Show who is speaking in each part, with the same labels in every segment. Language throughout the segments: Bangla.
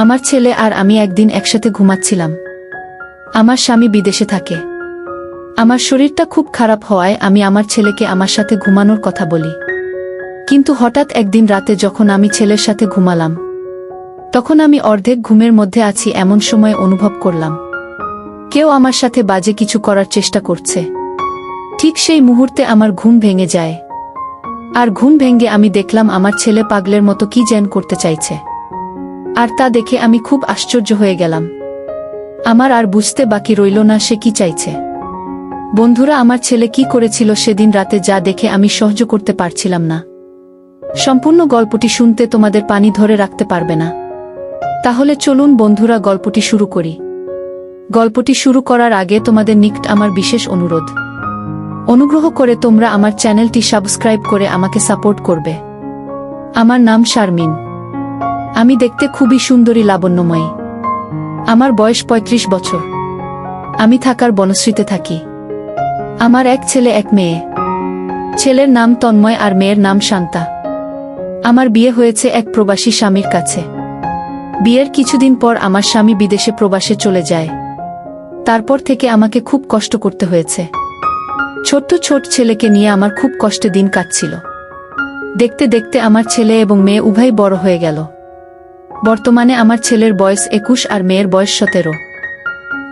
Speaker 1: আমার ছেলে আর আমি একদিন একসাথে ঘুমাচ্ছিলাম। আমার স্বামী বিদেশে থাকে। আমার শরীরটা খুব খারাপ হওয়ায় আমি আমার ছেলেকে আমার সাথে ঘুমানোর কথা বলি। কিন্তু হঠাৎ একদিন রাতে যখন আমি ছেলের সাথে ঘুমালাম, তখন আমি অর্ধেক ঘুমের মধ্যে আছি এমন সময় অনুভব করলাম। কেউ আমার সাথে বাজে কিছু করার চেষ্টা করছে। ঠিক সেই মুহূর্তে আমার ঘুম ভেঙে যায়। আর ঘুম ভেঙে আমি দেখলাম আমার ছেলে পাগলের মতো কি জ্যান করতে চাইছে। আর তা দেখে আমি খুব আশ্চর্য হয়ে গেলাম। আমার আর বুঝতে বাকি রইল না সে কি চাইছে। বন্ধুরা, আমার ছেলে কি করেছিল সেদিন রাতে যা দেখে আমি সহ্য করতে পারছিলাম না। সম্পূর্ণ গল্পটি শুনতে তোমাদের পানি ধরে রাখতে পারবে না। তাহলে চলুন বন্ধুরা, গল্পটি শুরু করি। গল্পটি শুরু করার আগে তোমাদের নিকট আমার বিশেষ অনুরোধ। অনুগ্রহ করে তোমরা আমার চ্যানেলটি সাবস্ক্রাইব করে আমাকে সাপোর্ট করবে। আমার নাম শারমিন। আমি দেখতে খুবই সুন্দরী, লাবণ্যময়ী। আমার বয়স ৩৫ বছর। আমি থাকার বনশ্রীতে থাকি। আমার এক ছেলে, এক মেয়ে। ছেলের নাম তন্ময় আর মেয়ের নাম শান্তা। আমার বিয়ে হয়েছে এক প্রবাসী স্বামীর কাছে। বিয়ের কিছুদিন পর আমার স্বামী বিদেশে প্রবাসে চলে যায়। তারপর থেকে আমাকে খুব কষ্ট করতে হয়েছে। ছোট্ট, ছোট ছেলেকে নিয়ে আমার খুব কষ্টে দিন কাটছিল। দেখতে দেখতে আমার ছেলে এবং মেয়ে উভয় বড় হয়ে গেল। বর্তমানে আমার ছেলের বয়স একুশ আর মেয়ের বয়স সতেরো।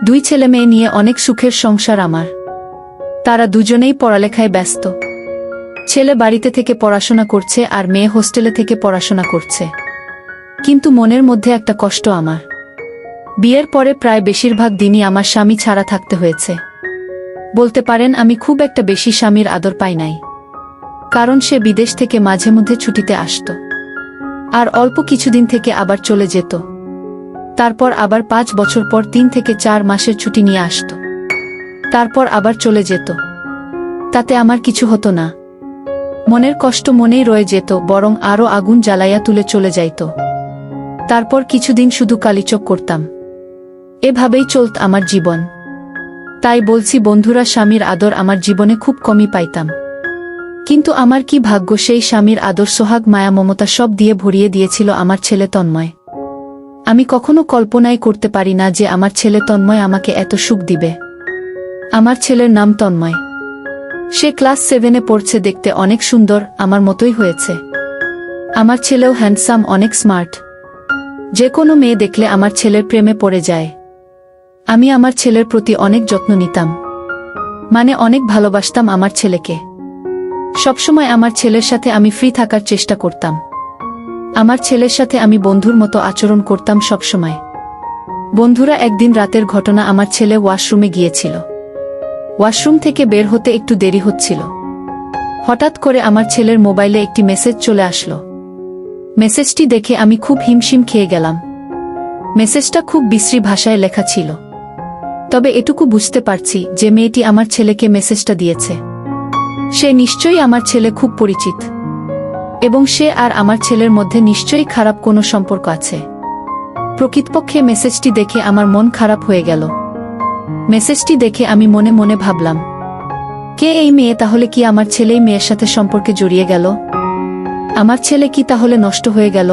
Speaker 1: দুই ছেলে মেয়ে নিয়ে অনেক সুখের সংসার আমার। তারা দুজনেই পড়ালেখায় ব্যস্ত। ছেলে বাড়িতে থেকে পড়াশোনা করছে আর মেয়ে হোস্টেলে থেকে পড়াশোনা করছে। কিন্তু মনের মধ্যে একটা কষ্ট আমার। বিয়ের পরে প্রায় বেশিরভাগ দিনই আমার স্বামী ছাড়া থাকতে হয়েছে। বলতে পারেন আমি খুব একটা বেশি স্বামীর আদর পাই নাই। কারণ সে বিদেশ থেকে মাঝে মধ্যে ছুটিতে আসত। আর অল্প কিছুদিন থেকে আবার চলে যেত। তারপর আবার পাঁচ বছর পর তিন থেকে চার মাসের ছুটি নিয়ে আসত। তারপর আবার চলে যেত। তাতে আমার কিছু হতো না। মনের কষ্ট মনেই রয়ে যেত, বরং আরও আগুন জ্বালাইয়া তুলে চলে যাইত। তারপর কিছুদিন শুধু কালিচক করতাম। এভাবেই চলত আমার জীবন। তাই বলছি, বন্ধুরা, স্বামীর আদর আমার জীবনে খুব কমই পাইতাম। কিন্তু আমার কি ভাগ্য সেই স্বামীর আদর, সোহাগ, মায়া, মমতা সব দিয়ে ভরিয়ে দিয়েছিল আমার ছেলে তন্ময়? আমি কখনো কল্পনাই করতে পারি না যে আমার ছেলে তন্ময় আমাকে এত সুখ দিবে। আমার ছেলের নাম তন্ময়। সে ক্লাস সেভেনে পড়ছে, দেখতে অনেক সুন্দর, আমার মতোই হয়েছে। আমার ছেলেও হ্যান্ডসাম, অনেক স্মার্ট। যে কোনো মেয়ে দেখলে আমার ছেলের প্রেমে পড়ে যায়। আমি আমার ছেলের প্রতি অনেক যত্ন নিতাম। মানে অনেক ভালোবাসতাম আমার ছেলেকে। সবসময় আমার ছেলের সাথে আমি ফ্রি থাকার চেষ্টা করতাম। আমার ছেলের সাথে আমি বন্ধুর মতো আচরণ করতাম সবসময়। বন্ধুরা একদিন রাতের ঘটনা আমার ছেলে ওয়াশরুমে গিয়েছিল। ওয়াশরুম থেকে বের হতে একটু দেরি হচ্ছিল। হঠাৎ করে আমার ছেলের মোবাইলে একটি মেসেজ চলে আসলো। মেসেজটি দেখে আমি খুব হিমশিম খেয়ে গেলাম। মেসেজটা খুব বিশ্রী ভাষায় লেখা ছিল। তবে এটুকু বুঝতে পারছি যে মেয়েটি আমার ছেলেকে মেসেজটা দিয়েছে। সে নিশ্চয়ই আমার ছেলে খুব পরিচিত। এবং সে আর আমার ছেলের মধ্যে নিশ্চয়ই খারাপ কোনো সম্পর্ক আছে। প্রকৃতপক্ষে মেসেজটি দেখে আমার মন খারাপ হয়ে গেল। মেসেজটি দেখে আমি মনে মনে ভাবলাম, কে এই মেয়ে তাহলে কি আমার ছেলেই মেয়ের সাথে সম্পর্কে জড়িয়ে গেল? আমার ছেলে কি তাহলে নষ্ট হয়ে গেল?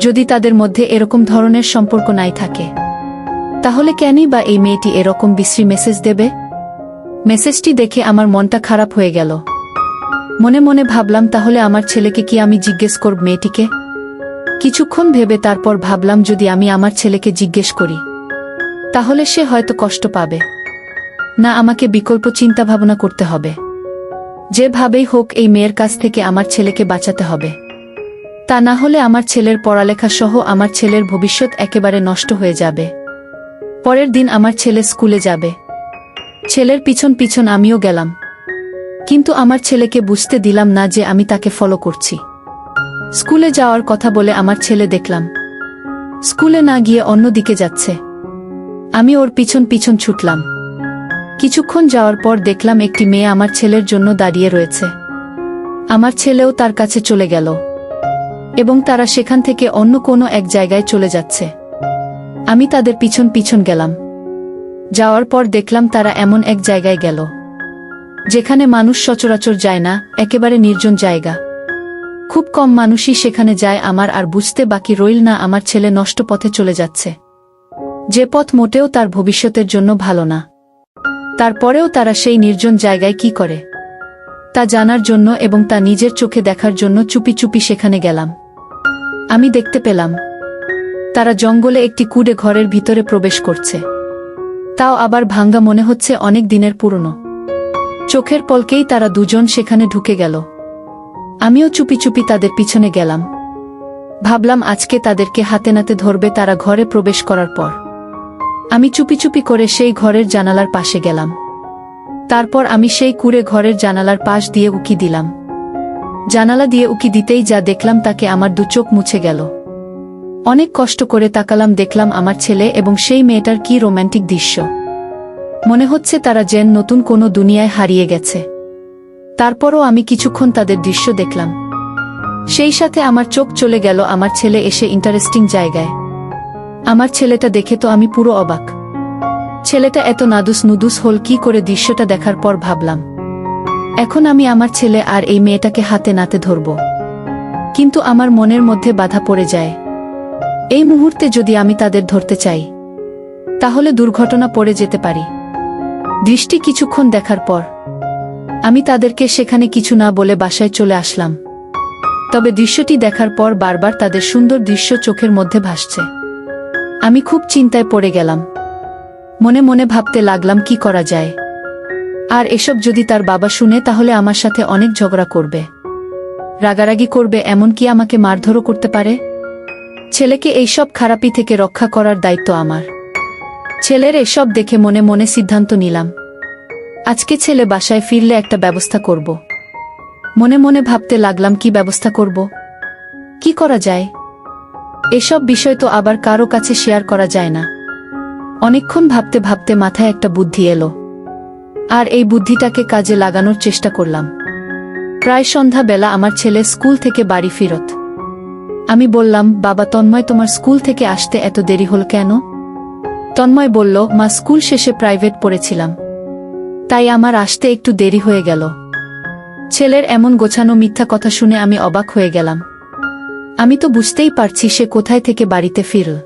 Speaker 1: যদি তাদের মধ্যে এরকম ধরনের সম্পর্ক নাই থাকে, তাহলে কেনই বা এই মেয়েটি এরকম বিশ্রী মেসেজ দেবে? মেসেজটি দেখে আমার মনটা খারাপ হয়ে গেল। মনে মনে ভাবলাম, তাহলে আমার ছেলেকে কি আমি জিজ্ঞেস করব মেয়েটিকে? কিছুক্ষণ ভেবে তারপর ভাবলাম, যদি আমি আমার ছেলেকে জিজ্ঞেস করি, তাহলে সে হয়তো কষ্ট পাবে। না, আমাকে বিকল্প চিন্তা ভাবনা করতে হবে। যেভাবেই হোক, এই মেয়ের কাছ থেকে আমার ছেলেকে বাঁচাতে হবে। তা না হলে আমার ছেলের পড়ালেখা সহ আমার ছেলের ভবিষ্যৎ একেবারে নষ্ট হয়ে যাবে। পরের দিন আমার ছেলে স্কুলে যাবে। ছেলের পিছন পিছন আমিও গেলাম। কিন্তু আমার ছেলেকে বুঝতে দিলাম না যে আমি তাকে ফলো করছি। স্কুলে যাওয়ার কথা বলে আমার ছেলে দেখলাম। স্কুলে না গিয়ে অন্য দিকে যাচ্ছে। আমি ওর পিছন পিছন ছুটলাম। কিছুক্ষণ যাওয়ার পর দেখলাম একটি মেয়ে আমার ছেলের জন্য দাঁড়িয়ে রয়েছে। আমার ছেলেও তার কাছে চলে গেল। এবং তারা সেখান থেকে অন্য কোনো এক জায়গায় চলে যাচ্ছে। আমি তাদের পিছন পিছন গেলাম। যাওয়ার পর দেখলাম তারা এমন এক জায়গায় গেল। যেখানে মানুষ সচরাচর যায় না, একেবারে নির্জন জায়গা। খুব কম মানুষই সেখানে যায় আমার আর বুঝতে বাকি রইল না আমার ছেলে নষ্ট পথে চলে যাচ্ছে। যে পথ মোটেও তার ভবিষ্যতের জন্য ভালো না। তারপরেও তারা সেই নির্জন জায়গায় কি করে? তা জানার জন্য এবং তা নিজের চোখে দেখার জন্য চুপি চুপি সেখানে গেলাম। আমি দেখতে পেলাম, তারা জঙ্গলে একটি কুড়ে ঘরের ভিতরে প্রবেশ করছে। তাও আবার ভাঙ্গা মনে হচ্ছে অনেক দিনের পুরনো। চোখের পলকেই তারা দুজন সেখানে ঢুকে গেল। আমিও চুপি চুপি তাদের পিছনে গেলাম। ভাবলাম আজকে তাদেরকে হাতে নাতে ধরবে তারা ঘরে প্রবেশ করার পর। আমি চুপি চুপি করে সেই ঘরের জানালার পাশে গেলাম। তারপর আমি সেই কুড়ে ঘরের জানালার পাশ দিয়ে উকি দিলাম। জানালা দিয়ে উকি দিতেই যা দেখলাম তাকে আমার দু চোখ মুছে গেল। অনেক কষ্ট করে তাকালাম, দেখলাম আমার ছেলে এবং সেই মেয়েটার কি রোম্যান্টিক দৃশ্য। মনে হচ্ছে তারা যেন নতুন কোনো দুনিয়ায় হারিয়ে গেছে। তারপরও আমি কিছুক্ষণ তাদের দৃশ্য দেখলাম। সেই সাথে আমার চোখ চলে গেল আমার ছেলে এসে ইন্টারেস্টিং জায়গায়। আমার ছেলেটা দেখে তো আমি পুরো অবাক। ছেলেটা এত নাদুস নুদুস হল কি করে দৃশ্যটা দেখার পর ভাবলাম। এখন আমি আমার ছেলে আর এই মেয়েটাকে হাতে নাতে ধরব। কিন্তু আমার মনের মধ্যে বাধা পড়ে যায়। এই মুহূর্তে যদি আমি তাদের ধরতে চাই, তাহলে দুর্ঘটনা পড়ে যেতে পারি। দৃষ্টি কিছুক্ষণ দেখার পর, আমি তাদেরকে সেখানে কিছু না বলে বাসায় চলে আসলাম। তবে দৃশ্যটি দেখার পর বারবার তাদের সুন্দর দৃশ্য চোখের মধ্যে ভাসছে। আমি খুব চিন্তায় পড়ে গেলাম। মনে মনে ভাবতে লাগলাম, কি করা যায়? আর এসব যদি তার বাবা শুনে, তাহলে আমার সাথে অনেক ঝগড়া করবে। রাগারাগি করবে, এমনকি আমাকে মারধরও করতে পারে। ছেলেকে এইসব খারাপি থেকে রক্ষা করার দায়িত্ব আমার। ছেলের এসব দেখে মনে মনে সিদ্ধান্ত নিলাম। আজকে ছেলে বাসায় ফিরলে একটা ব্যবস্থা করব। মনে মনে ভাবতে লাগলাম, কি ব্যবস্থা করব? কি করা যায়? এসব বিষয় তো আবার কারও কাছে শেয়ার করা যায় না। অনেকক্ষণ ভাবতে ভাবতে মাথায় একটা বুদ্ধি এলো। আর এই বুদ্ধিটাকে কাজে লাগানোর চেষ্টা করলাম। প্রায় সন্ধ্যা বেলা আমার ছেলে স্কুল থেকে বাড়ি ফিরত। আমি বললাম, বাবা, তন্ময় তোমার স্কুল থেকে আসতে এত দেরি হল কেন? তন্ময় বলল, মা, স্কুল শেষে প্রাইভেট পড়েছিলাম। তাই আমার আসতে একটু দেরি হয়ে গেল। ছেলের এমন গোছানো মিথ্যা কথা শুনে আমি অবাক হয়ে গেলাম। আমি তো বুঝতেই পারছি সে কোথায় থেকে বাড়িতে ফিরল।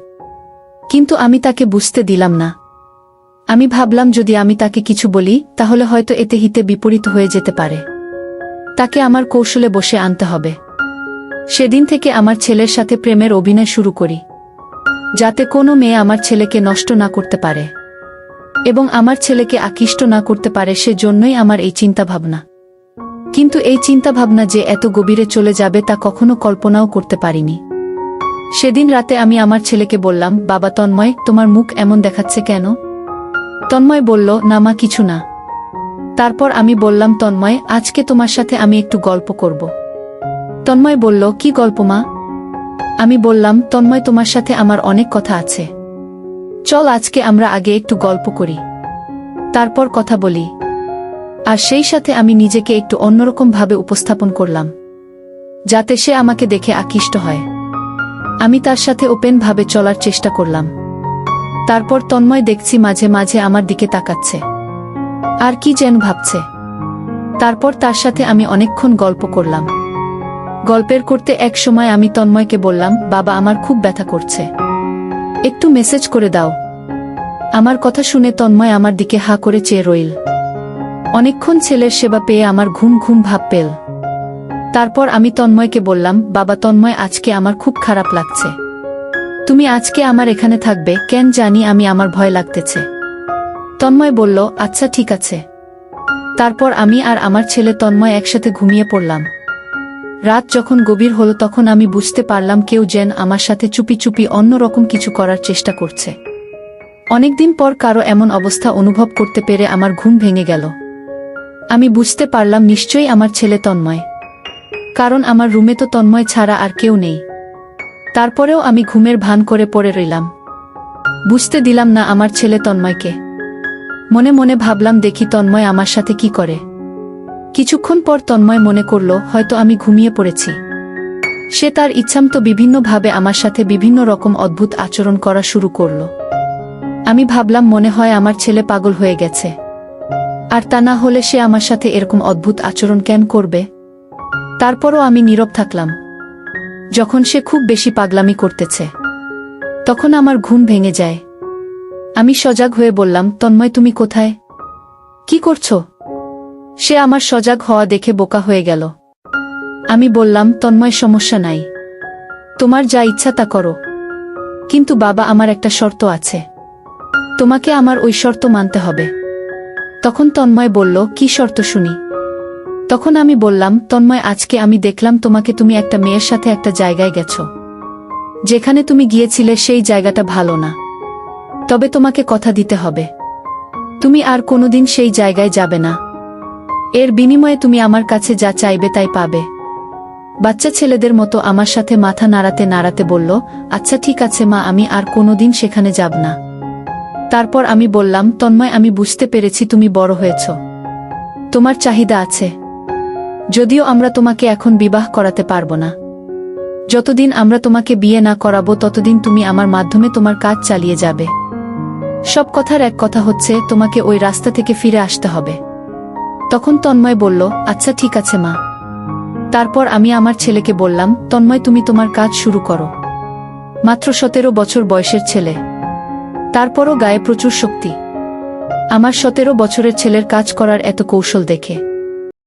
Speaker 1: কিন্তু আমি তাকে বুঝতে দিলাম না। আমি ভাবলাম, যদি আমি তাকে কিছু বলি, তাহলে হয়তো এতে হিতে বিপরীত হয়ে যেতে পারে। তাকে আমার কৌশলে বসে আনতে হবে। সেদিন থেকে আমার ছেলের সাথে প্রেমের অভিনয় শুরু করি, যাতে কোনো মেয়ে আমার ছেলেকে নষ্ট না করতে পারে এবং আমার ছেলেকে আকৃষ্ট না করতে পারে সেজন্যই আমার এই চিন্তা ভাবনা কিন্তু এই চিন্তা ভাবনা যে এত গভীরে চলে যাবে তা কখনো কল্পনাও করতে পারিনি। সেদিন রাতে আমি আমার ছেলেকে বললাম, বাবা তন্ময়, তোমার মুখ এমন দেখাচ্ছে কেন? তন্ময় বলল, না মা, কিছু না। তারপর আমি বললাম, তন্ময়, আজকে তোমার সাথে আমি একটু গল্প করব। তন্ময় বলল, কি গল্প মা? আমি বললাম, তন্ময় তোমার সাথে আমার অনেক কথা আছে। চল আজকে আমরা আগে একটু গল্প করি। তারপর কথা বলি। আর সেই সাথে আমি নিজেকে একটু অন্যরকম ভাবে উপস্থাপন করলাম, যাতে সে আমাকে দেখে আকৃষ্ট হয়। আমি তার সাথে ওপেন ভাবে চলার চেষ্টা করলাম। তারপর তন্ময় দেখছি মাঝে মাঝে আমার দিকে তাকাচ্ছে। আর কি যেন ভাবছে। তারপর তার সাথে আমি অনেকক্ষণ গল্প করলাম। গল্পের করতে এক সময় আমি তন্ময়কে বললাম, বাবা, আমার খুব ব্যথা করছে। একটু মেসেজ করে দাও। আমার কথা শুনে তন্ময় আমার দিকে হা করে চেয়ে রইল। অনেকক্ষণ ছেলের সেবা পেয়ে আমার ঘুম ঘুম ভাব পেল। তারপর আমি তন্ময়কে বললাম, বাবা, তন্ময়, আজকে আমার খুব খারাপ লাগছে। তুমি আজকে আমার এখানে থাকবে, কেন জানি আমি আমার ভয় লাগতেছে। তন্ময় বলল আচ্ছা ঠিক আছে। তারপর আমি আর আমার ছেলে তন্ময় একসাথে ঘুমিয়ে পড়লাম। রাত যখন গভীর হলো তখন আমি বুঝতে পারলাম কেউ যেন আমার সাথে চুপি চুপি অন্যরকম কিছু করার চেষ্টা করছে। অনেকদিন পর কারও এমন অবস্থা অনুভব করতে পেরে আমার ঘুম ভেঙে গেল। আমি বুঝতে পারলাম নিশ্চয়ই আমার ছেলে তন্ময়। কারণ আমার রুমে তো তন্ময় ছাড়া আর কেউ নেই। তারপরেও আমি ঘুমের ভান করে পড়ে রইলাম। বুঝতে দিলাম না আমার ছেলে তন্ময়কে। মনে মনে ভাবলাম দেখি তন্ময় আমার সাথে কি করে। কিছুক্ষণ পর তন্ময় মনে করল, হয়তো আমি ঘুমিয়ে পড়েছি। সে তার ইচ্ছামতো বিভিন্নভাবে আমার সাথে বিভিন্ন রকম অদ্ভুত আচরণ করা শুরু করল। আমি ভাবলাম, মনে হয় আমার ছেলে পাগল হয়ে গেছে। আর তা না হলে সে আমার সাথে এরকম অদ্ভুত আচরণ কেন করবে? তারপরও আমি নীরব থাকলাম। যখন সে খুব বেশি পাগলামি করতেছে, তখন আমার ঘুম ভেঙে যায়। আমি সজাগ হয়ে বললাম, তন্ময়, তুমি কোথায়? কি করছ? সে আমার সজাগ হওয়া দেখে বোকা হয়ে গেল। আমি বললাম, তন্ময়, সমস্যা নাই। তোমার যা ইচ্ছা তা করো। কিন্তু বাবা, আমার একটা শর্ত আছে। তোমাকে আমার ওই শর্ত মানতে হবে। তখন তন্ময় বলল, কি শর্ত শুনি? তখন আমি বললাম, তন্ময়, আজকে আমি দেখলাম তোমাকে তুমি একটা মেয়ের সাথে একটা জায়গায় গেছো। যেখানে তুমি গিয়েছিলে সেই জায়গাটা ভালো না। তবে তোমাকে কথা দিতে হবে। তুমি আর কোনোদিন সেই জায়গায় যাবে না। এর বিনিময়ে তুমি আমার কাছে যা চাইবে তাই পাবে। বাচ্চা ছেলেদের মতো আমার সাথে মাথা নাড়াতে নাড়াতে বলল আচ্ছা ঠিক আছে মা, আমি আর কোনোদিন সেখানে যাব না। তারপর আমি বললাম, তন্ময়, আমি বুঝতে পেরেছি তুমি বড় হয়েছ। তোমার চাহিদা আছে। যদিও আমরা তোমাকে এখন বিবাহ করাতে পারব না। যতদিন আমরা তোমাকে বিয়ে না করাবো, ততদিন তুমি আমার মাধ্যমে তোমার কাজ চালিয়ে যাবে। সব কথার এক কথা হচ্ছে, তোমাকে ওই রাস্তা থেকে ফিরে আসতে হবে। তখন তন্ময় বলল আচ্ছা ঠিক আছে, মা। তারপর আমি আমার ছেলেকে বললাম, তন্ময়, তুমি তোমার কাজ শুরু করো। মাত্র সতেরো বছর বয়সের ছেলে। তারপরও গায়ে প্রচুর শক্তি। আমার সতেরো বছরের ছেলের কাজ করার এত কৌশল দেখে।